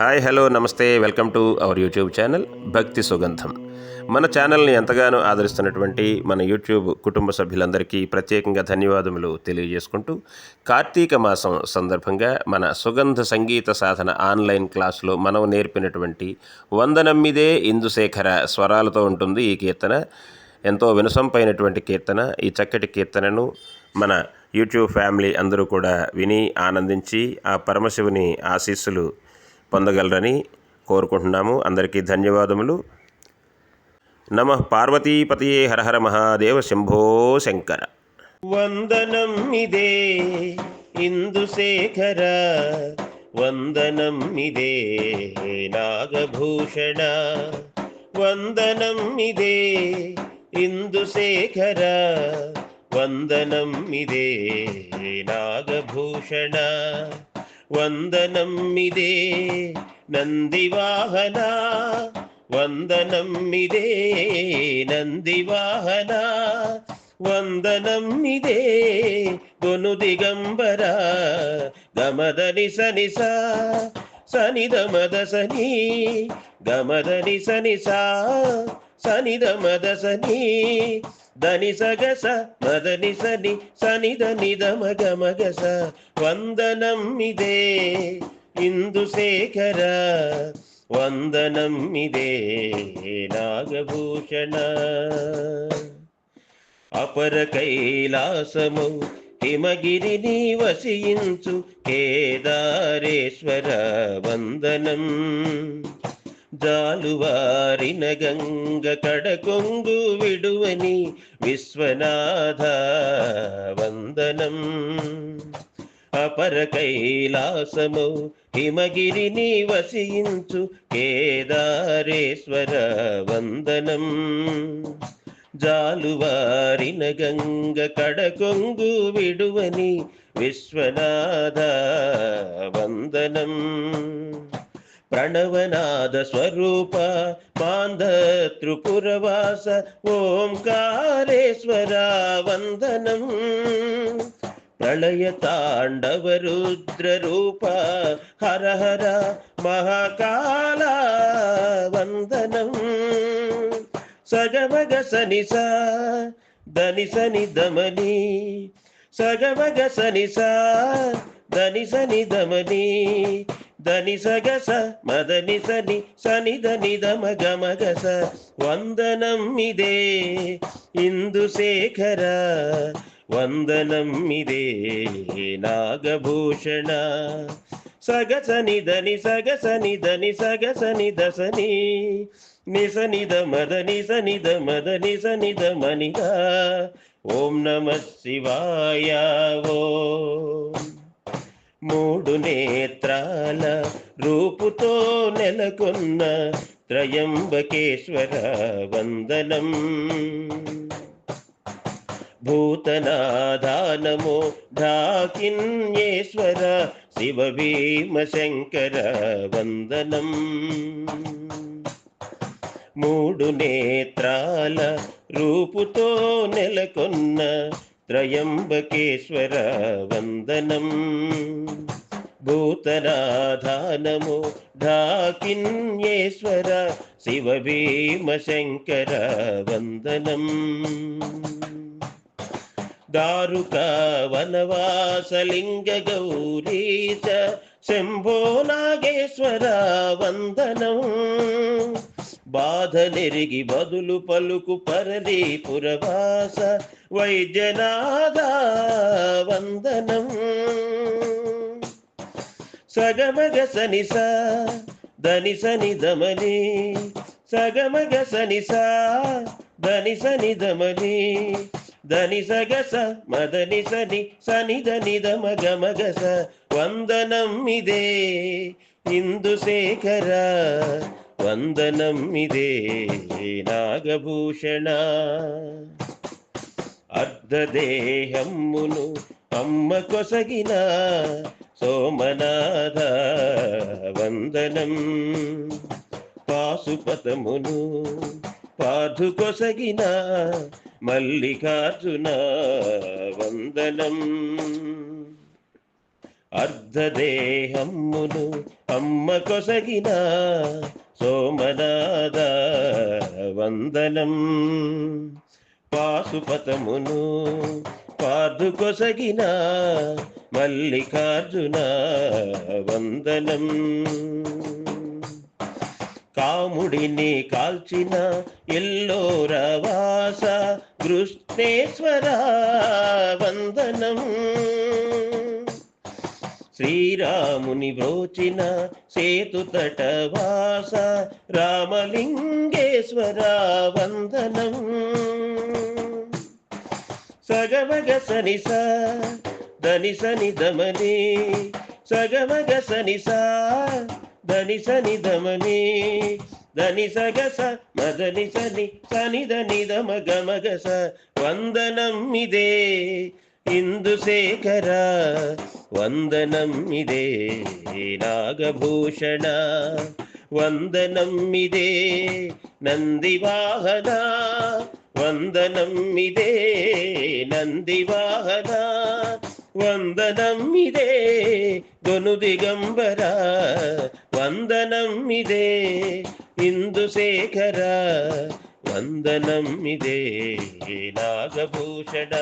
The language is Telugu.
హాయ్ హలో నమస్తే welcome to our YouTube channel Bhakti Sugandham. మన ఛానల్ని ఎంతగానో ఆదరిస్తున్నటువంటి మన యూట్యూబ్ కుటుంబ సభ్యులందరికీ ప్రత్యేకంగా ధన్యవాదములు తెలియజేసుకుంటూ కార్తీక మాసం సందర్భంగా మన సుగంధ సంగీత సాధన ఆన్లైన్ క్లాసులో మనం నేర్పినటువంటి వందనమ్మిదే ఇందుశేఖర స్వరాలతో ఉంటుంది ఈ కీర్తన. ఎంతో వినసంపైనటువంటి కీర్తన ఈ చక్కటి కీర్తనను మన యూట్యూబ్ ఫ్యామిలీ అందరూ కూడా విని ఆనందించి ఆ పరమశివుని ఆశీస్సులు పొందగలరని కోరుకుంటున్నాము. అందరికీ ధన్యవాదములు. నమ పార్వతీపతియే హరహర మహాదేవ శంభో శంకర. వందనం ఇదే ఇందుశేఖర వందనం ఇదే నాగభూషణ. వందనం ఇదే ఇందుశేఖర వందనం ఇదే నాగభూషణ. వందనమ్మిదే ఇదే నందివాహన వందనం ఇదే నందివాహన వందనం గొను దిగంబర గమదని సనిస సనిదమద సని గమదని సనిసా సనిదమద సని దని సగస మదని సని సనిద మగ మగస వందనం ఇదే ఇందుశేఖర వందనం ఇదే నాగభూషణ. అపర కైలాసము హిమగిరి నివసించు కేదారేశ్వర వందనం. జాలువారిన గంగ కడకొంగు విడువని విశ్వనాథ వందనం. అపర కైలాసము హిమగిరిని వసించు కేదారేశ్వర వందనం. జాలువారిన గంగ కడకొంగు విడువని విశ్వనాథ వందనం. ప్రణవనాద స్వరూప మాంధ త్రిపురవాస ఓంకారేశ్వర వందనం ప్రళయ తాండవ రుద్ర రూప హర హర మహాకాల వందనం సగమగ సని స దని సని దమని సగమగ సని స దని సని దమని దని సగస మదని సని సని దని దమ గమగస వందనం ఇదే ఇందుశేఖర వందనం ఇదే నాగభూషణ సగసని దని సగసని దని సగసని దసని నిసనిద మద నిసనిద మద నిసనిద మనిద ఓం నమ శివాయ ఓం మూడు నేత్రాల రూపుతో నెలకొన్న త్రయంబకేశ్వర వందనం. భూతనాదానమో ఢాకిన్యేశ్వర శివ భీమశంకర వందనం. మూడు నేత్రాల రూపుతో నెలకొన్న త్రయంబకేశ్వర వందనం. భూతనాధానము ఢాకిన్యేశ్వర శివ భీమశంకర వందనం. దారుక వనవాసలింగ గౌరీశ శంభో నాగేశ్వర వందనం. బాధ నెరిగి బదులు పలుకు పరది పురవాస వైద్యనాథ వందనం సగమగ సని స దని సని దమని సగమగ సని స దని సని దమని దని సగస మదని సని సని దని దమ గమగస వందనం ఇదే ఇందుశేఖర వందనం ఇదే నాగభూషణ అర్ధదేహమ్మును అమ్మ కొసగిన సోమనాథ వందనం పాశుపతమును పాధు కొసగిన మల్లికార్జున వందనం అర్ధదేహమ్మును అమ్మ కొసగిన సోమనాద వందనం. పాశుపతమును పాదుకొసగిన మల్లికార్జున వందనం. కాముడిని కాల్చిన ఎల్లోరవాస కృష్ణేశ్వర వందనం. శ్రీరాముని బ్రోచిన సేతు తటవాస రామలింగేశ్వర వందనం. సగమగ సనిస దని సని దమని సగమగ సనిస దని సని దమని దని సగస మదని సని సని దని దమ గమగస వందనం ఇదే. ఇందుశేఖర వందనం ఇదే నాగభూషణ. వందనం ఇదే నందివాహన. వందనం ఇదే నందివాహన. వందనం ఇదే గొను దిగంబర. వందనం ఇదే ఇందుశేఖర వందనం ఇదే నాగభూషణ.